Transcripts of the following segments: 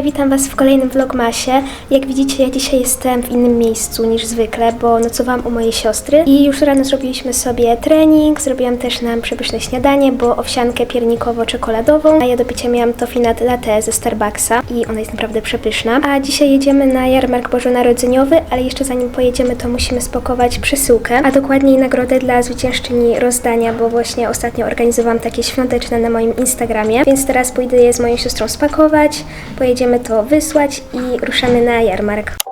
Hej, witam Was w kolejnym vlogmasie. Jak widzicie, ja dzisiaj jestem w innym miejscu niż zwykle, bo nocowałam u mojej siostry i już rano zrobiliśmy sobie trening, zrobiłam też nam przepyszne śniadanie, bo owsiankę piernikowo-czekoladową, a ja do picia miałam tofinat latte ze Starbucksa i ona jest naprawdę przepyszna. A dzisiaj jedziemy na jarmark bożonarodzeniowy, ale jeszcze zanim pojedziemy, to musimy spakować przesyłkę, a dokładniej nagrodę dla zwyciężczyni rozdania, bo właśnie ostatnio organizowałam takie świąteczne na moim Instagramie, więc teraz pójdę je z moją siostrą spakować, pojedziemy to wysłać i ruszamy na jarmark.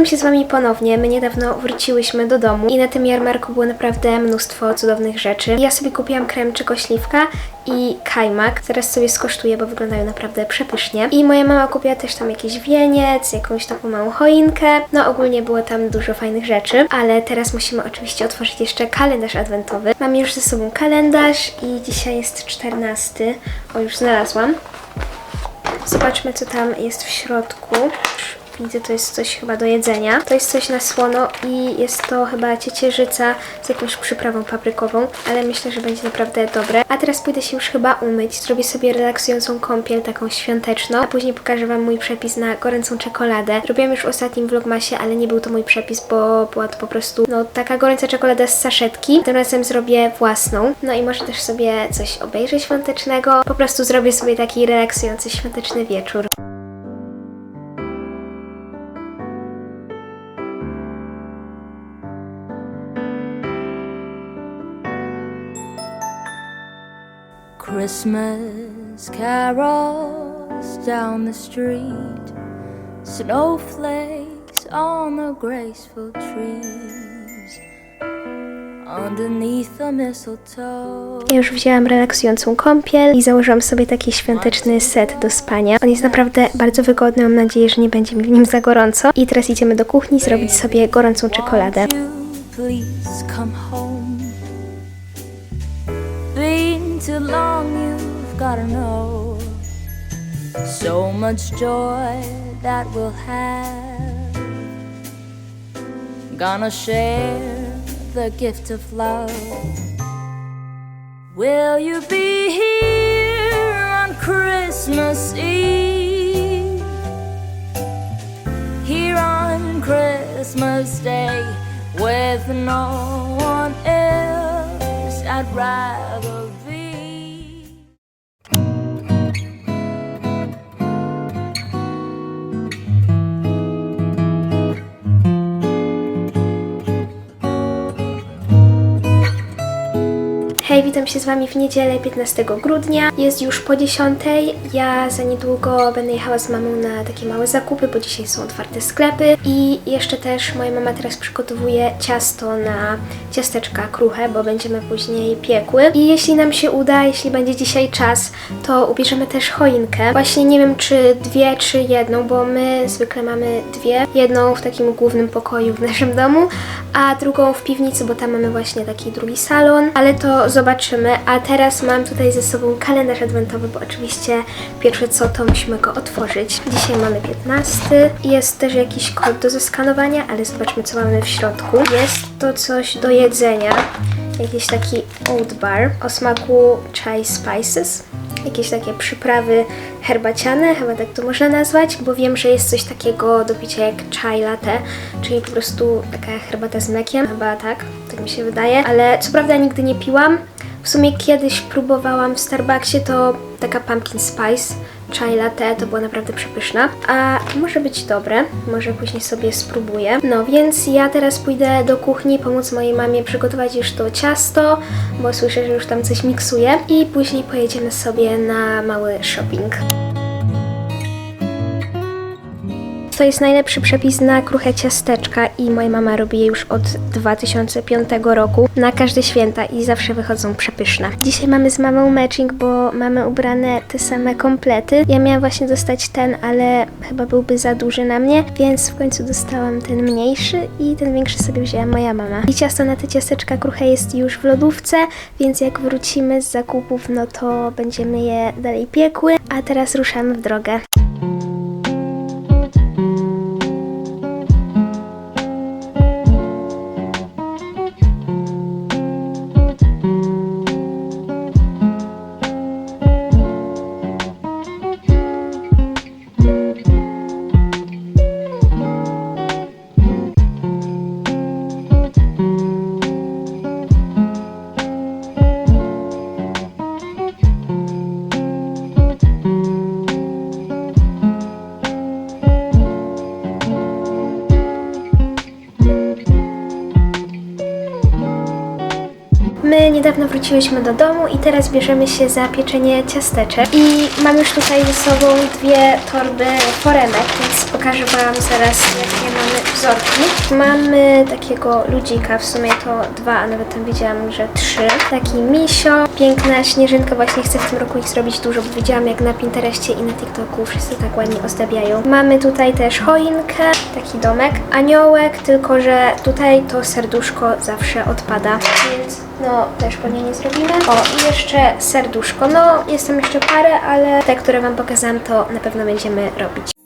Witam się z Wami ponownie. My niedawno wróciłyśmy do domu i na tym jarmarku było naprawdę mnóstwo cudownych rzeczy. Ja sobie kupiłam krem czekośliwka i kajmak. Zaraz sobie skosztuję, bo wyglądają naprawdę przepysznie. I moja mama kupiła też tam jakiś wieniec, jakąś taką małą choinkę. No ogólnie było tam dużo fajnych rzeczy, ale teraz musimy oczywiście otworzyć jeszcze kalendarz adwentowy. Mam już ze sobą kalendarz i dzisiaj jest 14. O, już znalazłam. Zobaczmy, co tam jest w środku. Widzę, to jest coś chyba do jedzenia. To jest coś na słono i jest to chyba ciecierzyca z jakąś przyprawą paprykową, ale myślę, że będzie naprawdę dobre. A teraz pójdę się już chyba umyć. Zrobię sobie relaksującą kąpiel, taką świąteczną, a później pokażę Wam mój przepis na gorącą czekoladę. Robiłam już w ostatnim vlogmasie, ale nie był to mój przepis, bo była to po prostu no taka gorąca czekolada z saszetki. Tym razem zrobię własną. No i może też sobie coś obejrzę świątecznego. Po prostu zrobię sobie taki relaksujący świąteczny wieczór. Christmas carols down the street, snowflakes on the graceful trees, underneath the mistletoe. Ja już wzięłam relaksującą kąpiel i założyłam sobie taki świąteczny set do spania. On jest naprawdę bardzo wygodny, mam nadzieję, że nie będzie mi w nim za gorąco. I teraz idziemy do kuchni zrobić sobie gorącą czekoladę. Please come home? Too long, you've gotta know. So much joy that we'll have. Gonna share the gift of love. Will you be here on Christmas Eve? Here on Christmas Day with no one else I'd rather Witam się z Wami w niedzielę 15 grudnia. Jest już po 10. Ja za niedługo będę jechała z mamą na takie małe zakupy, bo dzisiaj są otwarte sklepy. I jeszcze też moja mama teraz przygotowuje ciasto na ciasteczka kruche, bo będziemy później piekły. I jeśli nam się uda, jeśli będzie dzisiaj czas, to ubierzemy też choinkę. Właśnie nie wiem, czy dwie, czy jedną, bo my zwykle mamy dwie. Jedną w takim głównym pokoju w naszym domu, a drugą w piwnicy, bo tam mamy właśnie taki drugi salon, ale to zobaczymy. A teraz mam tutaj ze sobą kalendarz adwentowy, bo oczywiście pierwsze co to musimy go otworzyć. Dzisiaj mamy 15. Jest też jakiś kod do zeskanowania, ale zobaczmy co mamy w środku. Jest to coś do jedzenia. Jakiś taki oat bar o smaku chai spices jakieś takie przyprawy herbaciane, chyba tak to można nazwać, bo wiem, że jest coś takiego do picia jak chai latte, czyli po prostu taka herbata z mlekiem, chyba tak, tak mi się wydaje, ale co prawda nigdy nie piłam. W sumie kiedyś próbowałam w Starbucksie, to taka pumpkin spice chai latte, to była naprawdę przepyszna. A może być dobre, może później sobie spróbuję. No więc ja teraz pójdę do kuchni pomóc mojej mamie przygotować już to ciasto, bo słyszę, że już tam coś miksuje i później pojedziemy sobie na mały shopping. To jest najlepszy przepis na kruche ciasteczka i moja mama robi je już od 2005 roku na każde święta i zawsze wychodzą przepyszne. Dzisiaj mamy z mamą matching, bo mamy ubrane te same komplety. Ja miałam właśnie dostać ten, ale chyba byłby za duży na mnie, więc w końcu dostałam ten mniejszy i ten większy sobie wzięła moja mama. I ciasto na te ciasteczka kruche jest już w lodówce, więc jak wrócimy z zakupów, no to będziemy je dalej piekły, a teraz ruszamy w drogę. Wróciłyśmy do domu i teraz bierzemy się za pieczenie ciasteczek. I mam już tutaj ze sobą dwie torby foremek, więc pokażę Wam zaraz jakie mamy wzorki. Mamy takiego ludzika, w sumie to dwa, a nawet tam widziałam, że trzy. Taki misio, piękna śnieżynka, właśnie chcę w tym roku ich zrobić dużo, bo widziałam jak na Pinterestie i na TikToku wszyscy tak ładnie ozdabiają. Mamy tutaj też choinkę, taki domek, aniołek, tylko że tutaj to serduszko zawsze odpada, więc no też po niej nie zrobimy. O, i jeszcze serduszko. No, jest tam jeszcze parę, ale te, które Wam pokazałam, to na pewno będziemy robić.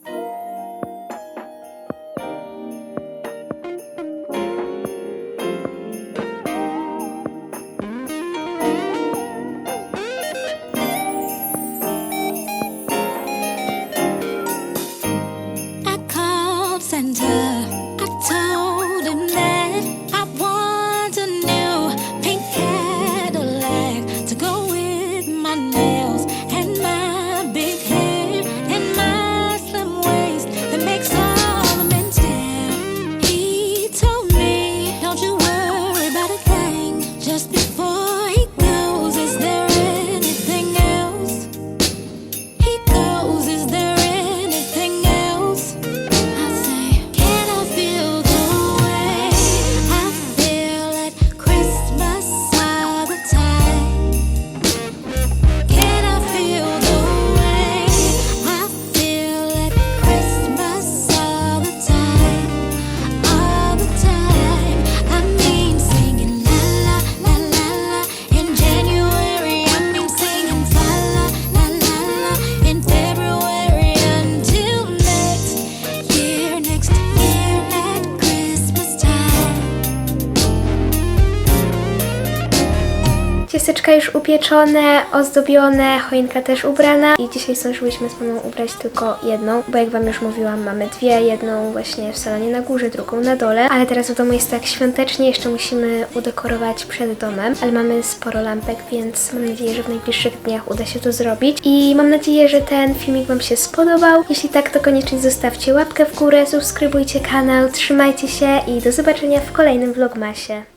Upieczone, ozdobione, choinka też ubrana i dzisiaj zdążyłyśmy z mamą ubrać tylko jedną, bo jak Wam już mówiłam, mamy dwie, jedną właśnie w salonie na górze, drugą na dole, ale teraz w domu jest tak świątecznie, jeszcze musimy udekorować przed domem, ale mamy sporo lampek, więc mam nadzieję, że w najbliższych dniach uda się to zrobić i mam nadzieję, że ten filmik Wam się spodobał. Jeśli tak, to koniecznie zostawcie łapkę w górę, subskrybujcie kanał, trzymajcie się i do zobaczenia w kolejnym vlogmasie.